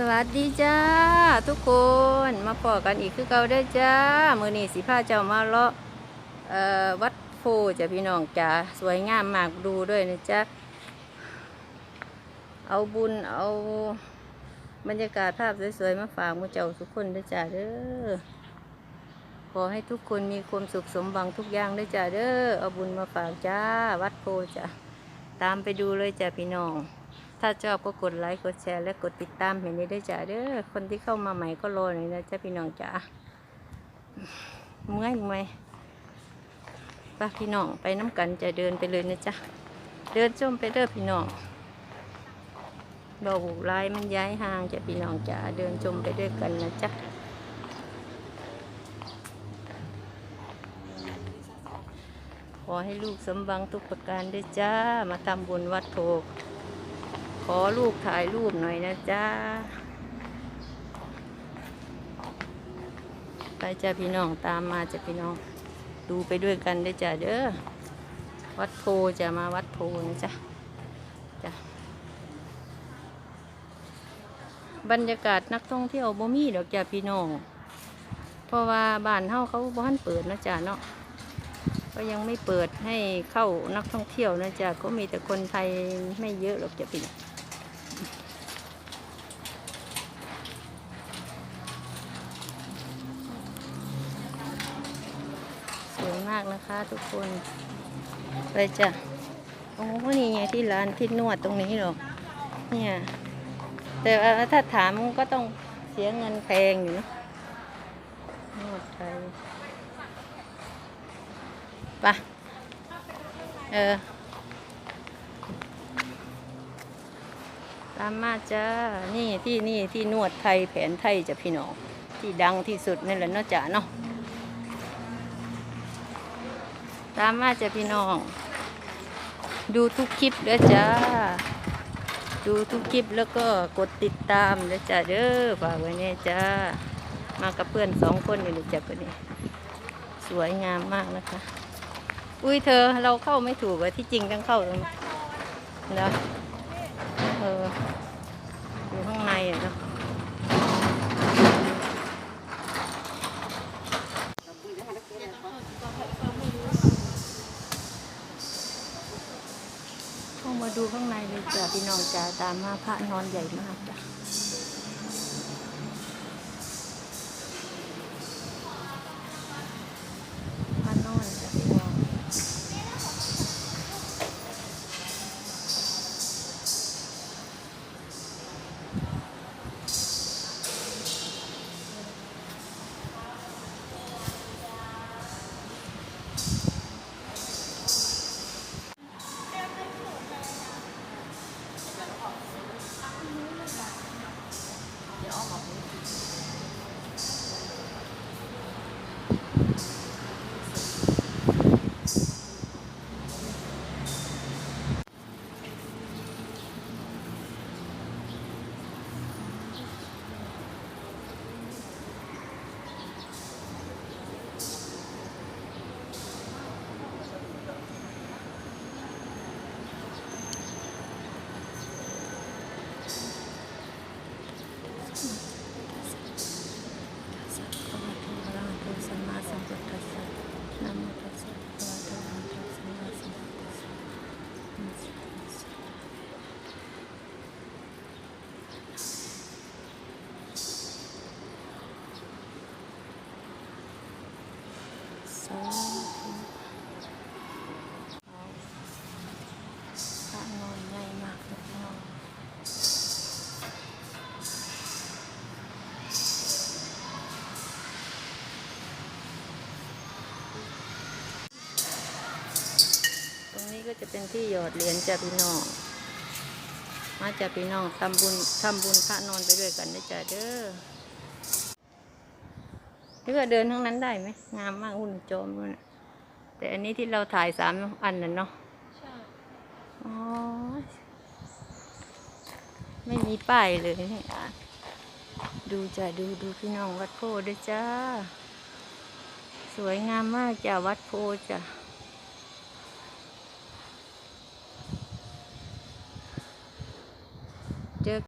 สวัสดีจ้าทุกคนมาพอกันอีกคือเก่าได้จ้ามือนี้สิพาเจ้ามาเลาะวัดโพจ้ะพี่น้องจ้าสวยงามมากดูด้วยนะจ๊ะเอาบุญเอาบรรยากาศภาพสวยๆมาฝากหมูเจ้าทุกคนเด้จ้าเด้อขอให้ทุกคนมีความสุขสมหวังทุกอย่างเด้จ้าเด้อเอาบุญมาฝากจ้าวัดโพจ้ะตามไปดูเลยจ้ะพี่น้อง ถ้าชอบก็กดไลค์กดแชร์และกดติดตามเห็นได้ด้วยจ้าเด้อคนที่เข้ามาใหม่ก็รอหน่อยนะจ้าพี่น้องจ้าเมื่อยเมื่อยไป้าพี่น้องไปน้ำกันจะเดินไปเลยนะจ๊ะเดินชมไปเด้อพี่น้องดอกบุกลายมันย้ายห่างจ้ะพี่น้องจ้าเดินชมไปด้วยกันนะจ๊ะขอให้ลูกสมบังทุกประการด้วยจ้า มาทำบุญวัดโพ ขอลูกถ่ายรูปหน่อยนะจ๊ะไปจ้าพี่น้องตามมาจ้ะพี่น้อง ดูไปด้วยกันได้จ้ะเด้อวัดโพจะมาวัดโพนะจ๊ะจ้ะบรรยากาศนักท่องเที่ยวบ่มีดอกจ้ะพี่น้อง เพราะว่าบ้านเฮาเขาบ้านเปิดนะจ๊ะเนาะก็ยังไม่เปิดให้เข้านักท่องเที่ยวนะจ๊ะก็มีแต่คนไทยไม่เยอะหรอกจ้ะพี่น้อง สวยมาก นะคะทุกคนไปจ้ะโอ้นี่ไงที่ร้านที่นวดตรงนี้หรอเนี่ยแต่ว่าถ้าถามก็ต้องเสียเงินแพงอยู่นะนวดไทยไปะเออตามมาจ้า นี่ที่นี่ที่นวดไทยแผนไทยจ้ะพี่น้อง ที่ดังที่สุดนี่แหละเนาะจ้ะเนาะ ตามมาจ้ะพี่น้อง ดูทุกคลิปเด้อจ้า ดูทุกคลิปแล้วก็กดติดตามเด้อจ้าเด้อฝากไว้เนี่ยจ้า มากับเพื่อนสองคนนี่เลยจ้ะคนนี้ สวยงามมากนะคะ อุ้ยเธอเราเข้าไม่ถูกอะที่จริงต้องเข้าตรงนี้นะเอออยู่ข้างในอะเนาะ เข้า มาดูข้างในเลยจ้ะพี่น้องจ้ะตามมาพระนอนใหญ่มากจ้ะนอนจ้ะพี่น้องสัพพะวะโตอะระหะโตสัมมาสัมพุทธัสสะนะโมตัสสะภะคะวะโตอะระหะโตสัมมาสัมพุทธัสสะนะโมตัสสะ สาธุเอาพระนอนใหญ่มากเลยพี่น้องตรงนี้ ก็จะเป็นที่หยอดเหรียญจ้ะพี่น้อง มาจ้ะพี่น้องทำบุญทำบุญพระนอนไปด้วยกันนะจ้ะเด้อนี่ก็เดินทั้งนั้นได้ไหมงามมากหุ่นโจมเลยแต่อันนี้ที่เราถ่ายสามอันน่ะเนาะใช่อ๋อไม่มีป้ายเลยนี่อะดูจ้ะดูดูพี่น้องวัดโพด้วยจ้า สวยงามมากจ้ะวัดโพจ้ะ